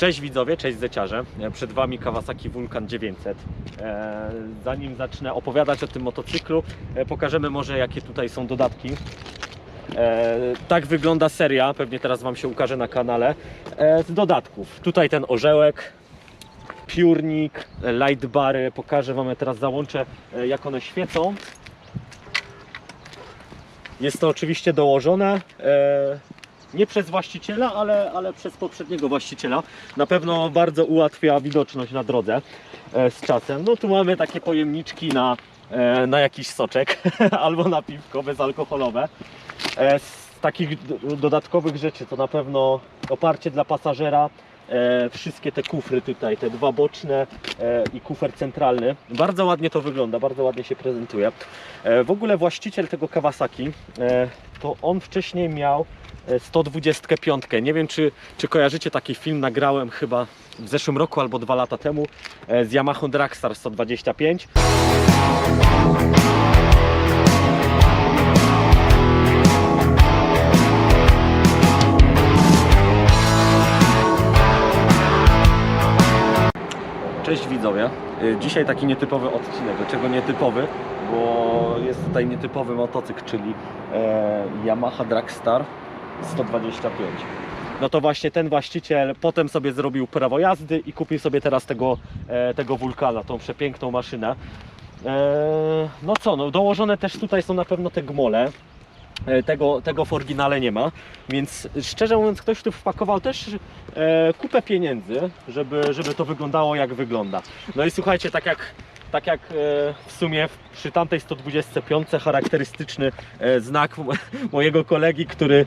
Cześć widzowie, cześć zeciarze. E, Przed Wami Kawasaki Vulcan 900. E, Zanim zacznę opowiadać o tym motocyklu, e, pokażemy może jakie tutaj są dodatki. Tak wygląda seria, pewnie teraz Wam się ukaże na kanale, z dodatków. Tutaj ten orzełek, piórnik, e, light bary, pokażę Wam, ja teraz załączę jak one świecą. Jest to oczywiście dołożone. Nie przez właściciela, ale, ale przez poprzedniego właściciela. Na pewno bardzo ułatwia widoczność na drodze e, z czasem. No tu mamy takie pojemniczki na, e, na jakiś soczek albo na piwko bezalkoholowe. E, z takich dodatkowych rzeczy to na pewno oparcie dla pasażera. E, wszystkie te kufry tutaj, te dwa boczne e, i kufer centralny. Bardzo ładnie to wygląda, bardzo ładnie się prezentuje. E, w ogóle właściciel tego Kawasaki, e, to on wcześniej miał e, 125. Nie wiem, czy, czy kojarzycie taki film, nagrałem chyba w zeszłym roku albo dwa lata temu e, z Yamaha Dragstar 125. Cześć widzowie. Y, Dzisiaj taki nietypowy odcinek. Dlaczego nietypowy? Bo jest tutaj nietypowy motocykl, czyli e, Yamaha Dragstar 125. No to właśnie ten właściciel potem sobie zrobił prawo jazdy i kupił sobie teraz tego, e, tego Vulcana, tą przepiękną maszynę. E, no co, no dołożone też tutaj są na pewno te gmole. E, Tego, tego w oryginale nie ma, więc szczerze mówiąc ktoś tu wpakował też e, kupę pieniędzy, żeby, żeby to wyglądało jak wygląda. No i słuchajcie, tak jak, tak jak e, w sumie przy tamtej 125 charakterystyczny e, znak mojego kolegi, który,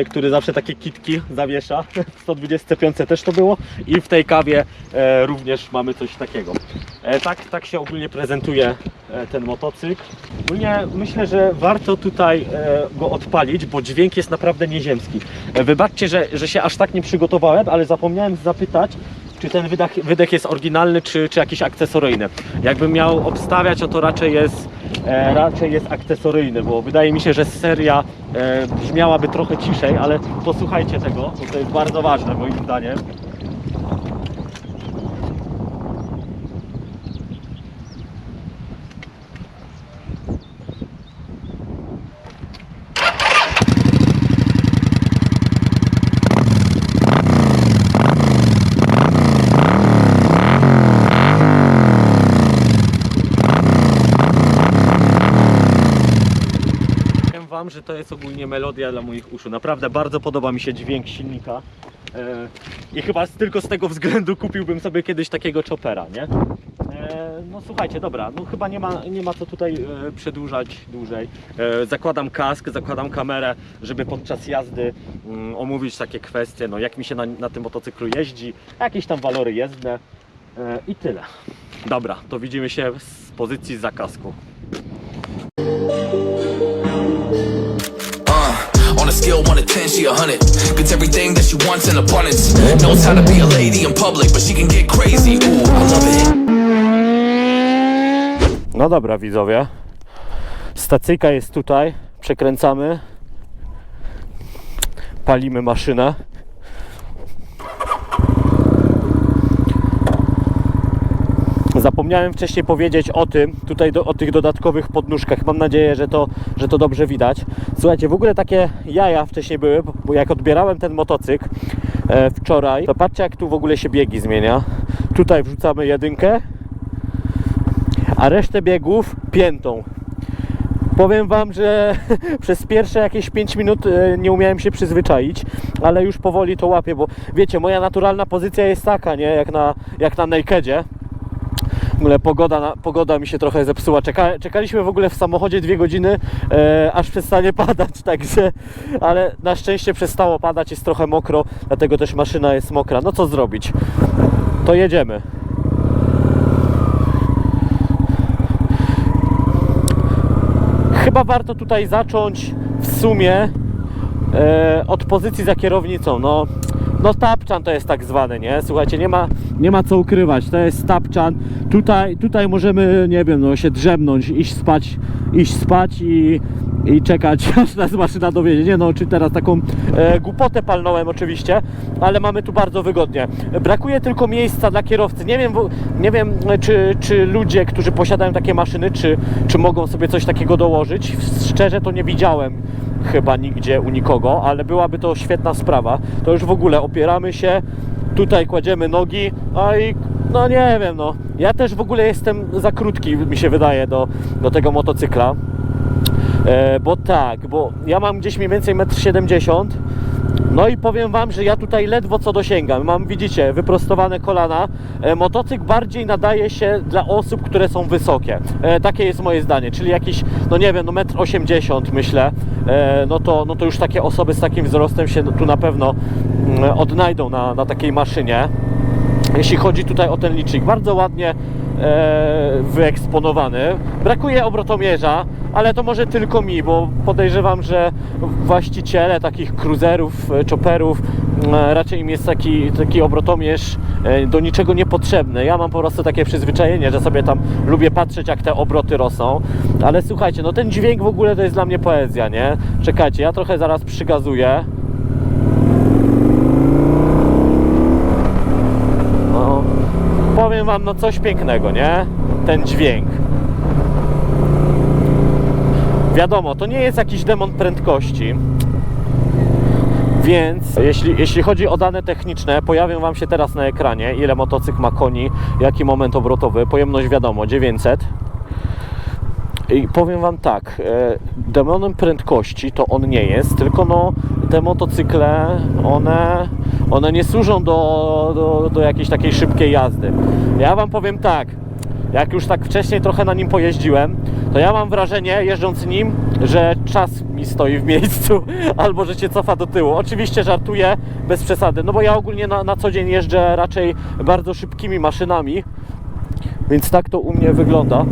e, który zawsze takie kitki zawiesza, w 125 też to było i w tej kawie również mamy coś takiego. Tak, tak się ogólnie prezentuje ten motocykl. Ogólnie myślę, że warto tutaj go odpalić, bo dźwięk jest naprawdę nieziemski. Wybaczcie, że, że się aż tak nie przygotowałem, ale zapomniałem zapytać, czy ten wydech, wydech jest oryginalny, czy, czy jakiś akcesoryjny. Jakbym miał obstawiać, no to raczej jest, e, raczej jest akcesoryjny, bo wydaje mi się, że seria e, brzmiałaby trochę ciszej, ale posłuchajcie tego, bo to jest bardzo ważne moim zdaniem. Powiem Wam, że to jest ogólnie melodia dla moich uszu. Naprawdę bardzo podoba mi się dźwięk silnika. E, I chyba tylko z tego względu kupiłbym sobie kiedyś takiego chopera, nie? E, no słuchajcie, dobra, no chyba nie ma, nie ma co tutaj e, przedłużać dłużej. Zakładam kask, zakładam kamerę, żeby podczas jazdy mm, omówić takie kwestie, no jak mi się na, na tym motocyklu jeździ, jakieś tam walory jezdne i tyle. Dobra, to widzimy się z pozycji zakasku. Uh, on a scale 1 to 10, she a 100. Gets everything that she wants in abundance. Knows how to be a lady in public, but she can get crazy. Ooh, I love it. No dobra widzowie, stacyjka jest tutaj, przekręcamy, palimy maszynę. Zapomniałem wcześniej powiedzieć o tym, tutaj do, o tych dodatkowych podnóżkach. Mam nadzieję, że to, że to dobrze widać. Słuchajcie, w ogóle takie jaja wcześniej były, bo jak odbierałem ten motocykl e, wczoraj, to patrzcie jak tu w ogóle się biegi zmienia. Tutaj wrzucamy jedynkę, a resztę biegów piętą. Powiem Wam, że przez pierwsze jakieś 5 minut e, nie umiałem się przyzwyczaić, ale już powoli to łapię, bo wiecie, moja naturalna pozycja jest taka, nie? Jak na, jak na nakedzie. Ogóle pogoda, pogoda mi się trochę zepsuła. Czeka, czekaliśmy w ogóle w samochodzie dwie godziny, e, aż przestanie padać, także, ale na szczęście przestało padać, jest trochę mokro, dlatego też maszyna jest mokra. No co zrobić? To jedziemy. Chyba warto tutaj zacząć w sumie e, od pozycji za kierownicą. No, no tapczan to jest tak zwany, nie? Słuchajcie, nie ma, nie ma co ukrywać, to jest tapczan. Tutaj, tutaj możemy, nie wiem, no, się drzemnąć, iść spać, iść spać i i czekać, aż nas maszyna dowiedzie. Nie no, czy teraz taką e, głupotę palnąłem oczywiście, ale mamy tu bardzo wygodnie. Brakuje tylko miejsca dla kierowcy. Nie wiem, nie wiem e, czy, czy ludzie, którzy posiadają takie maszyny, czy, czy mogą sobie coś takiego dołożyć. Szczerze to nie widziałem chyba nigdzie u nikogo, ale byłaby to świetna sprawa. To już w ogóle opieramy się, tutaj kładziemy nogi, a i no nie wiem, no. Ja też w ogóle jestem za krótki, mi się wydaje, do, do tego motocykla. E, bo tak, bo ja mam gdzieś mniej więcej 1,70 m. No i powiem Wam, że ja tutaj ledwo co dosięgam. Mam, widzicie, wyprostowane kolana. E, motocykl bardziej nadaje się dla osób, które są wysokie. E, takie jest moje zdanie, czyli jakiś, no nie wiem, no 1,80 m myślę. E, no, to, no to już takie osoby z takim wzrostem się tu na pewno mm, odnajdą na, na takiej maszynie jeśli chodzi tutaj o ten licznik. Bardzo ładnie wyeksponowany. Brakuje obrotomierza, ale to może tylko mi, bo podejrzewam, że właściciele takich cruiserów, e, chopperów, e, raczej im jest taki, taki obrotomierz e, do niczego niepotrzebny. Ja mam po prostu takie przyzwyczajenie, że sobie tam lubię patrzeć, jak te obroty rosną. Ale słuchajcie, no ten dźwięk w ogóle to jest dla mnie poezja, nie? Czekajcie, ja trochę zaraz przygazuję. No, powiem wam, no coś pięknego, nie? Ten dźwięk. Wiadomo, to nie jest jakiś demon prędkości. Więc jeśli, jeśli chodzi o dane techniczne, pojawią Wam się teraz na ekranie, ile motocykl ma koni, jaki moment obrotowy, pojemność wiadomo, 900. I powiem Wam tak, e, demonem prędkości to on nie jest, tylko no te motocykle, one, one nie służą do, do, do jakiejś takiej szybkiej jazdy. Ja Wam powiem tak, jak już tak wcześniej trochę na nim pojeździłem, to ja mam wrażenie, jeżdżąc nim, że czas mi stoi w miejscu, albo że się cofa do tyłu. Oczywiście żartuję, bez przesady, no bo ja ogólnie na, na co dzień jeżdżę raczej bardzo szybkimi maszynami, więc tak to u mnie wygląda.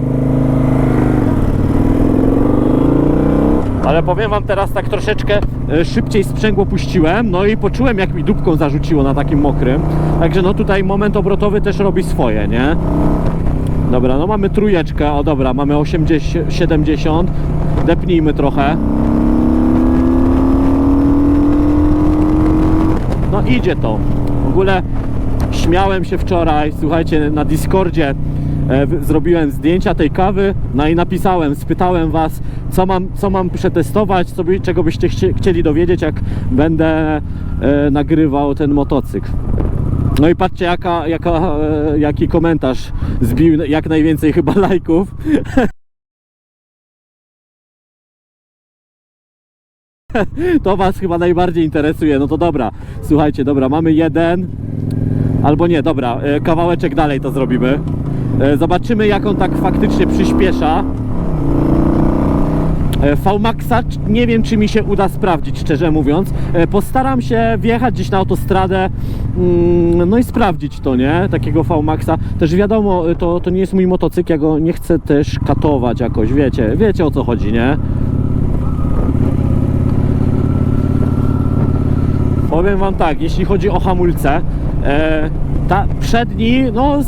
Ale powiem wam teraz tak troszeczkę szybciej sprzęgło puściłem, no i poczułem jak mi dupką zarzuciło na takim mokrym. Także no tutaj moment obrotowy też robi swoje, nie? Dobra, no mamy trójeczkę, o dobra, mamy 80, 70, depnijmy trochę. No idzie to. W ogóle śmiałem się wczoraj, słuchajcie, na Discordzie e, zrobiłem zdjęcia tej kawy, no i napisałem, spytałem was, co mam, co mam przetestować, co by, czego byście chcie, chcieli dowiedzieć, jak będę e, nagrywał ten motocykl. No i patrzcie, jaka, jaka, e, jaki komentarz zbił jak najwięcej chyba lajków. To Was chyba najbardziej interesuje. No to dobra, słuchajcie, dobra, mamy jeden. Albo nie, dobra, e, kawałeczek dalej to zrobimy. E, Zobaczymy, jak on tak faktycznie przyspiesza. E, VMAXa nie wiem, czy mi się uda sprawdzić, szczerze mówiąc. Postaram się wjechać gdzieś na autostradę, mm, no i sprawdzić to, nie? Takiego VMAXa. Też wiadomo, to, to nie jest mój motocykl, ja go nie chcę też katować jakoś, wiecie, wiecie o co chodzi, nie? Powiem Wam tak, jeśli chodzi o hamulce, e, ta przedni, no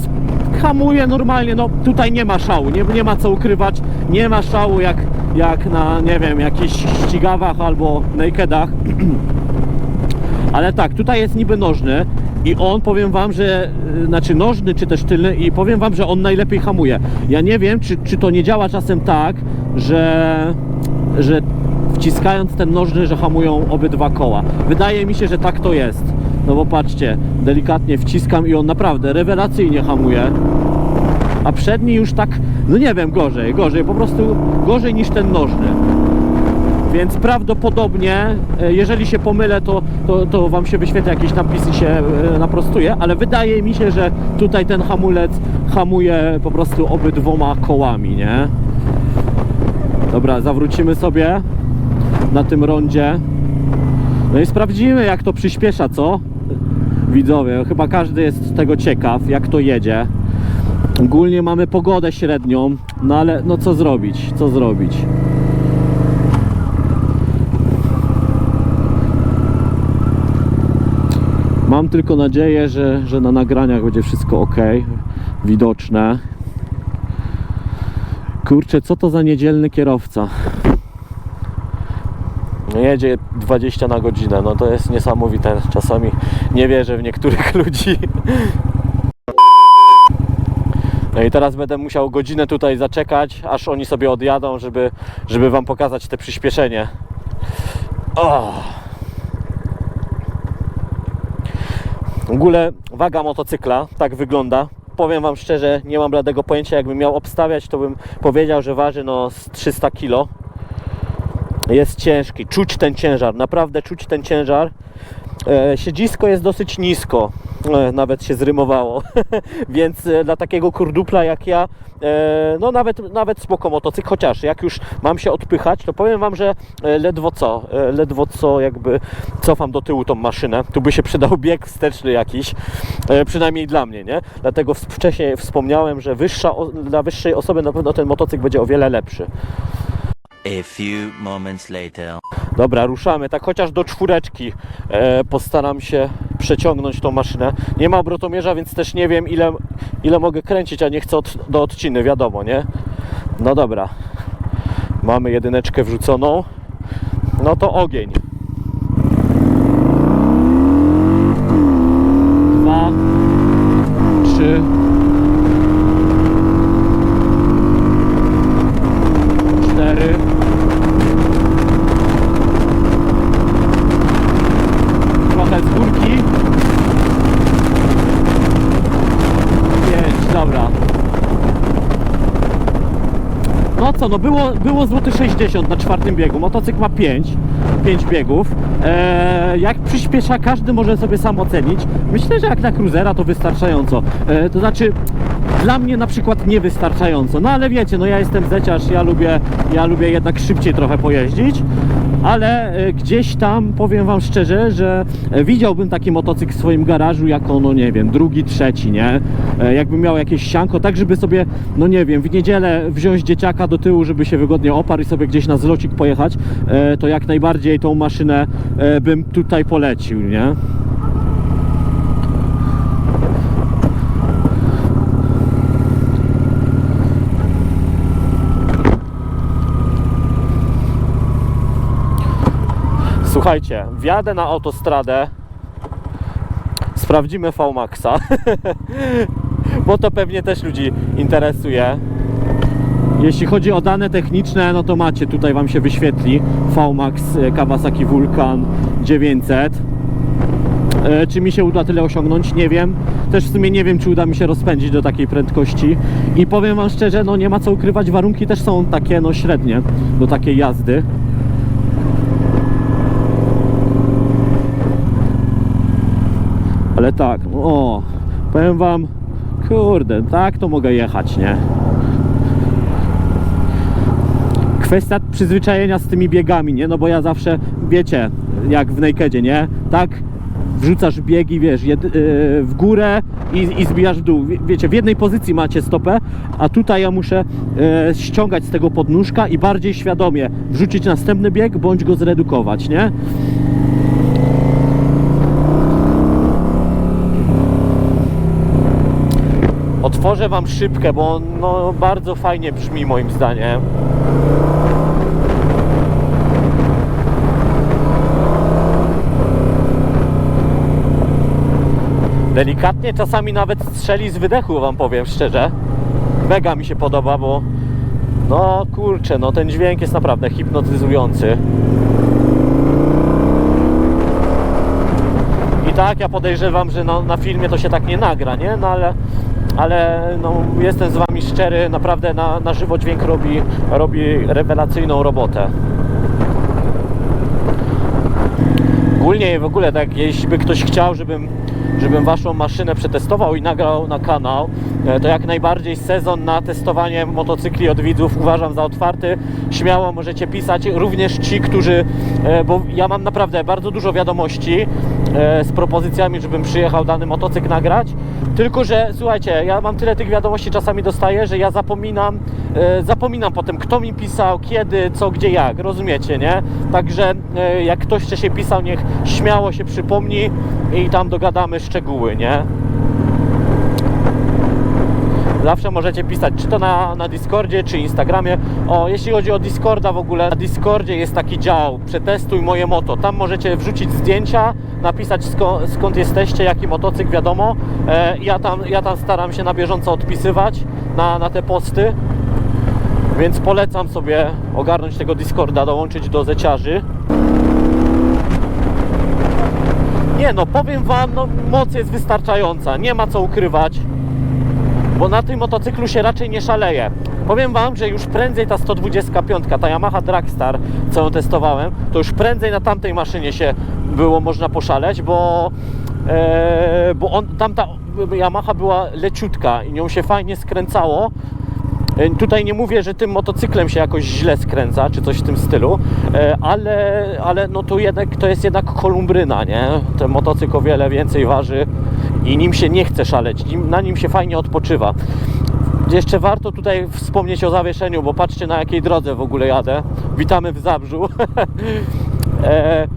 hamuje normalnie, no tutaj nie ma szału, nie, nie ma co ukrywać, nie ma szału jak, jak na, nie wiem, jakichś ścigawach albo nakedach. Ale tak, tutaj jest niby nożny i on powiem wam, że y, znaczy nożny czy też tylny i powiem wam, że on najlepiej hamuje. Ja nie wiem, czy, czy to nie działa czasem tak, że, że wciskając ten nożny, że hamują obydwa koła. Wydaje mi się, że tak to jest. No bo patrzcie, delikatnie wciskam i on naprawdę rewelacyjnie hamuje. A przedni już tak, no nie wiem, gorzej, gorzej, po prostu gorzej niż ten nożny. Więc prawdopodobnie, e, jeżeli się pomylę, to, to, to Wam się wyświetla jakiś napis i się e, naprostuje, ale wydaje mi się, że tutaj ten hamulec hamuje po prostu obydwoma kołami, nie? Dobra, zawrócimy sobie na tym rondzie. No i sprawdzimy, jak to przyspiesza, co? Widzowie, chyba każdy jest tego ciekaw, jak to jedzie. Ogólnie mamy pogodę średnią, no ale no co zrobić, co zrobić? Mam tylko nadzieję, że, że na nagraniach będzie wszystko ok, widoczne. Kurczę, co to za niedzielny kierowca? Jedzie 20 na godzinę, no to jest niesamowite. Czasami nie wierzę w niektórych ludzi. No i teraz będę musiał godzinę tutaj zaczekać, aż oni sobie odjadą, żeby, żeby wam pokazać te przyspieszenie. O! W ogóle waga motocykla tak wygląda. Powiem wam szczerze, nie mam bladego pojęcia. Jakbym miał obstawiać, to bym powiedział, że waży no z 300 kg. Jest ciężki, czuć ten ciężar, naprawdę czuć ten ciężar. E, siedzisko jest dosyć nisko, e, nawet się zrymowało, więc e, dla takiego kurdupla jak ja, no nawet, nawet spoko motocykl, chociaż jak już mam się odpychać, to powiem Wam, że ledwo co, ledwo co jakby cofam do tyłu tą maszynę, tu by się przydał bieg wsteczny jakiś, przynajmniej dla mnie, nie? Dlatego wcześniej wspomniałem, że wyższa, dla wyższej osoby na pewno ten motocykl będzie o wiele lepszy. A few moments later. Dobra, ruszamy. Tak chociaż do czwóreczki e, postaram się przeciągnąć tą maszynę. Nie ma obrotomierza, więc też nie wiem ile, ile mogę kręcić, a nie chcę od, do odciny, wiadomo, nie? No dobra. Mamy jedyneczkę wrzuconą. No to ogień. Dwa, trzy, cztery. trochę z górki. 5, dobra. No co, no było, było złoty 60 na czwartym biegu. Motocykl ma 5, 5 biegów. Eee, jak przyspiesza, każdy może sobie sam ocenić. Myślę, że jak na cruzera to wystarczająco. Eee, to znaczy, dla mnie na przykład niewystarczająco. No ale wiecie, no ja jestem zeciarz, ja lubię, ja lubię jednak szybciej trochę pojeździć. Ale e, gdzieś tam powiem wam szczerze, że e, widziałbym taki motocykl w swoim garażu jako, no nie wiem, drugi, trzeci, nie? E, Jakbym miał jakieś sianko, tak żeby sobie, no nie wiem, w niedzielę wziąć dzieciaka do tyłu, żeby się wygodnie oparł i sobie gdzieś na zlocik pojechać, to jak najbardziej tą maszynę bym tutaj polecił, nie? Słuchajcie, wjadę na autostradę, sprawdzimy V-Maxa, bo to pewnie też ludzi interesuje. Jeśli chodzi o dane techniczne, no to macie, tutaj Wam się wyświetli VMAX e, Kawasaki Vulcan 900. E, Czy mi się uda tyle osiągnąć? Nie wiem. Też w sumie nie wiem, czy uda mi się rozpędzić do takiej prędkości. I powiem Wam szczerze, no nie ma co ukrywać, warunki też są takie, no średnie do takiej jazdy. Ale tak, o, powiem wam, kurde, tak to mogę jechać, nie? Kwestia przyzwyczajenia z tymi biegami, nie? No bo ja zawsze, wiecie, jak w Nakedzie, nie? Tak wrzucasz biegi, wiesz, jed, yy, w górę i, i zbijasz w dół. Wie, wiecie, w jednej pozycji macie stopę, a tutaj ja muszę yy, ściągać z tego podnóżka i bardziej świadomie wrzucić następny bieg, bądź go zredukować, nie? Otworzę Wam szybkę, bo no, bardzo fajnie brzmi moim zdaniem. Delikatnie czasami nawet strzeli z wydechu, Wam powiem szczerze. Mega mi się podoba, bo no kurczę, no ten dźwięk jest naprawdę hipnotyzujący. I tak, ja podejrzewam, że no, na filmie to się tak nie nagra, nie? No ale, ale no, jestem z Wami szczery, naprawdę na, na żywo dźwięk robi, robi rewelacyjną robotę. Ogólnie w ogóle tak, jeśli by ktoś chciał, żebym, żebym Waszą maszynę przetestował i nagrał na kanał, e, to jak najbardziej sezon na testowanie motocykli od widzów uważam za otwarty. Śmiało możecie pisać, również ci, którzy, e, bo ja mam naprawdę bardzo dużo wiadomości z propozycjami, żebym przyjechał dany motocykl nagrać. Tylko, że słuchajcie, ja mam tyle tych wiadomości czasami dostaję, że ja zapominam, e, zapominam potem kto mi pisał, kiedy, co, gdzie, jak, rozumiecie, nie? Także e, jak ktoś wcześniej pisał, niech śmiało się przypomni i tam dogadamy szczegóły, nie? Zawsze możecie pisać, czy to na, na Discordzie, czy Instagramie. O, jeśli chodzi o Discorda w ogóle, na Discordzie jest taki dział, przetestuj moje moto. Tam możecie wrzucić zdjęcia, napisać skąd, skąd jesteście, jaki motocykl, wiadomo. E, ja, tam, ja tam staram się na bieżąco odpisywać na, na te posty. Więc polecam sobie ogarnąć tego Discorda, dołączyć do zeciarzy. Nie no, powiem wam, no moc jest wystarczająca, nie ma co ukrywać, bo na tym motocyklu się raczej nie szaleje. Powiem wam, że już prędzej ta 125, ta Yamaha Dragstar, co ją testowałem, to już prędzej na tamtej maszynie się było można poszaleć, bo, e, bo on, tamta Yamaha była leciutka i nią się fajnie skręcało. E, Tutaj nie mówię, że tym motocyklem się jakoś źle skręca, czy coś w tym stylu, e, ale, ale no to, jednak, to jest jednak kolumbryna, nie? Ten motocykl o wiele więcej waży i nim się nie chce szaleć, na nim się fajnie odpoczywa. Jeszcze warto tutaj wspomnieć o zawieszeniu, bo patrzcie na jakiej drodze w ogóle jadę. Witamy w Zabrzu. e,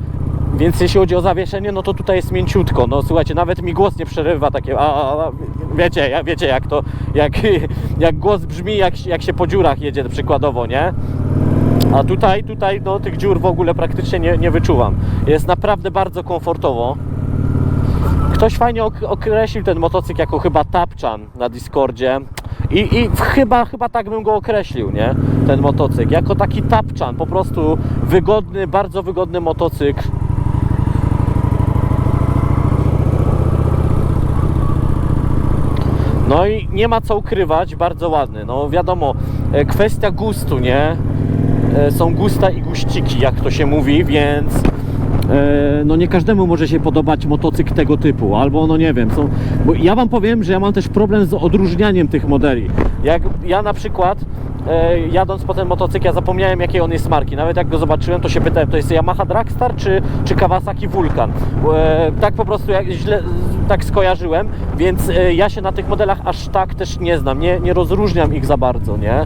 więc jeśli chodzi o zawieszenie, no to tutaj jest mięciutko. No słuchajcie, nawet mi głos nie przerywa takie. A, a, a, wiecie, wiecie jak to, jak, jak głos brzmi, jak, jak się po dziurach jedzie przykładowo, nie? A tutaj, tutaj no, tych dziur w ogóle praktycznie nie, nie wyczuwam. Jest naprawdę bardzo komfortowo. Ktoś fajnie ok- określił ten motocykl jako chyba Tapchan na Discordzie. I, I chyba, chyba tak bym go określił, nie? Ten motocykl. Jako taki Tapchan, po prostu wygodny, bardzo wygodny motocykl. No i nie ma co ukrywać, bardzo ładny. No wiadomo, e, kwestia gustu, nie? E, Są gusta i guściki, jak to się mówi, więc no nie każdemu może się podobać motocykl tego typu, albo no nie wiem, są, bo ja wam powiem, że ja mam też problem z odróżnianiem tych modeli. Jak ja na przykład e, jadąc po ten motocykl, ja zapomniałem jakiej on jest marki. Nawet jak go zobaczyłem, to się pytałem, to jest Yamaha Dragstar czy, czy Kawasaki Vulcan. E, tak po prostu jak źle, tak skojarzyłem, więc e, ja się na tych modelach aż tak też nie znam, nie, nie rozróżniam ich za bardzo, nie?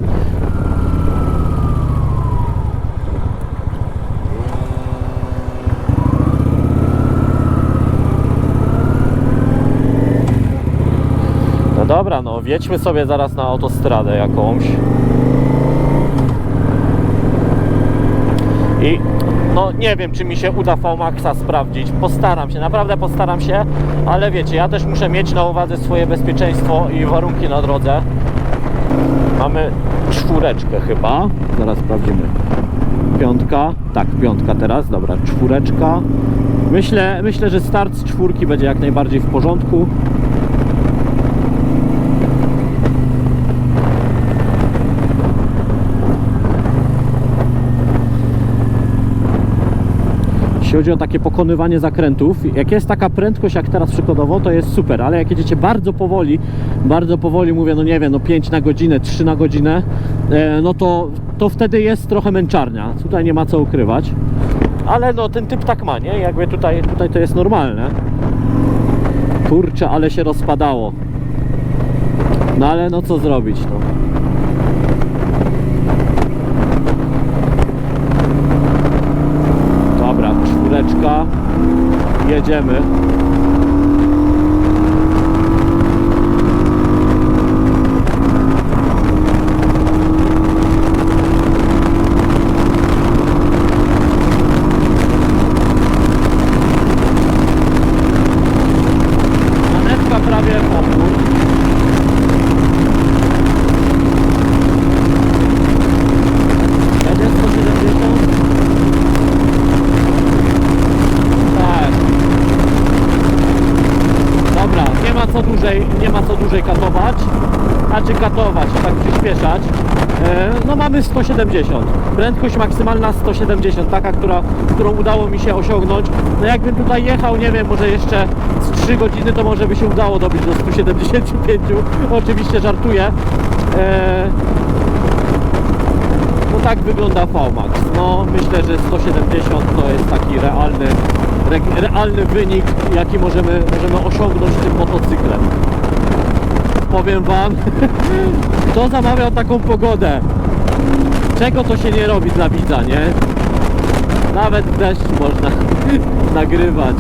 No dobra, no wjedźmy sobie zaraz na autostradę jakąś. I no nie wiem, czy mi się uda VMAXa sprawdzić. Postaram się, naprawdę postaram się, ale wiecie, ja też muszę mieć na uwadze swoje bezpieczeństwo i warunki na drodze. Mamy czwóreczkę chyba. Zaraz sprawdzimy. Piątka. Tak, piątka teraz. Dobra, czwóreczka. Myślę, myślę, że start z czwórki będzie jak najbardziej w porządku. Jeśli chodzi o takie pokonywanie zakrętów, jak jest taka prędkość jak teraz przykładowo, to jest super, ale jak jedziecie bardzo powoli, bardzo powoli, mówię, no nie wiem, no 5 na godzinę, 3 na godzinę, e, no to, to wtedy jest trochę męczarnia. Tutaj nie ma co ukrywać. Ale no ten typ tak ma, nie? Jakby tutaj, tutaj to jest normalne. Kurczę, ale się rozpadało. No ale no co zrobić, no. Dobra, czwóreczka. Jedziemy. Manetka prawie opór. Jedzie 170. Tak. Dobra, nie ma co dłużej, nie ma co dłużej katować. Znaczy katować, tak przyspieszać. E, no mamy 170. Prędkość maksymalna 170, taka, która, którą udało mi się osiągnąć. No jakbym tutaj jechał, nie wiem, może jeszcze z 3 godziny, to może by się udało dobić do 175. Oczywiście żartuję. E, no tak wygląda VMAX. No myślę, że 170 to jest taki realny, re, realny wynik, jaki możemy, możemy osiągnąć tym motocyklem. Powiem Wam, kto zamawiał taką pogodę? Czego to się nie robi dla widza, nie? Nawet deszcz można nagrywać.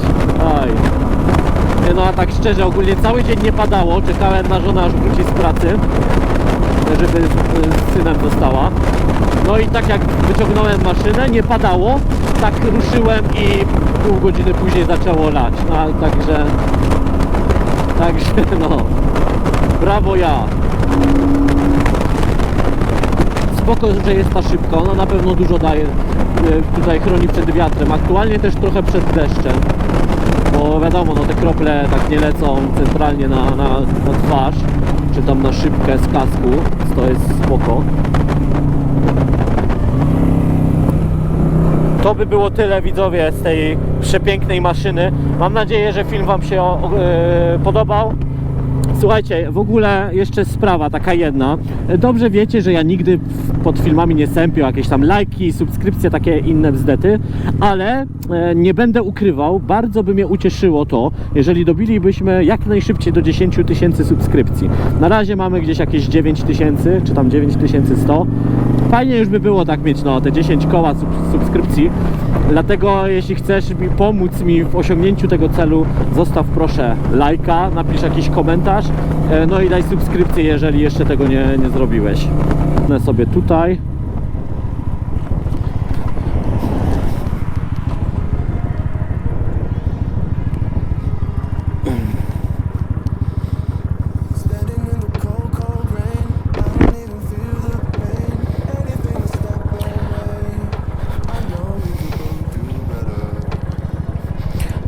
Aj. No a tak szczerze, ogólnie cały dzień nie padało. Czekałem na żonę aż wróci z pracy, żeby z, z synem została. No i tak jak wyciągnąłem maszynę, nie padało, tak ruszyłem i pół godziny później zaczęło lać. No, także, także no, brawo ja. Spoko, że jest ta szybka, ona na pewno dużo daje, e, tutaj chroni przed wiatrem. Aktualnie też trochę przed deszczem, bo wiadomo, no te krople tak nie lecą centralnie na, na, na twarz, czy tam na szybkę z kasku, to jest spoko. To by było tyle widzowie z tej przepięknej maszyny. Mam nadzieję, że film Wam się e, podobał. Słuchajcie, w ogóle jeszcze sprawa taka jedna. Dobrze wiecie, że ja nigdy w- pod filmami nie sępię o jakieś tam lajki, subskrypcje, takie inne bzdety, ale e, nie będę ukrywał, bardzo by mnie ucieszyło to, jeżeli dobilibyśmy jak najszybciej do 10 tysięcy subskrypcji. Na razie mamy gdzieś jakieś 9 tysięcy, czy tam 9100. Fajnie już by było tak mieć no, te 10 koła sub subskrypcji. Dlatego jeśli chcesz mi pomóc mi w osiągnięciu tego celu, zostaw proszę lajka, napisz jakiś komentarz, e, no i daj subskrypcję, jeżeli jeszcze tego nie, nie zrobiłeś. Zacznę sobie tutaj.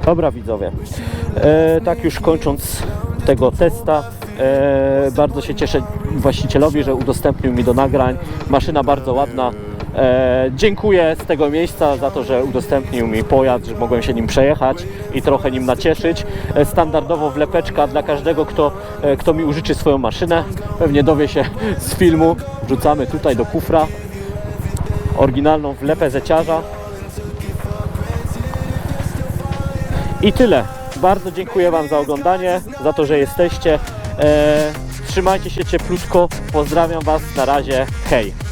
Dobra widzowie, e, tak już kończąc tego testa, e, bardzo się cieszę właścicielowi, że udostępnił mi do nagrań. Maszyna bardzo ładna. E, dziękuję z tego miejsca za to, że udostępnił mi pojazd, że mogłem się nim przejechać i trochę nim nacieszyć. E, standardowo wlepeczka dla każdego, kto, e, kto mi użyczy swoją maszynę. Pewnie dowie się z filmu. Wrzucamy tutaj do kufra oryginalną wlepę zeciarza. I tyle. Bardzo dziękuję Wam za oglądanie, za to, że jesteście. E, trzymajcie się cieplutko. Pozdrawiam Was. Na razie. Hej.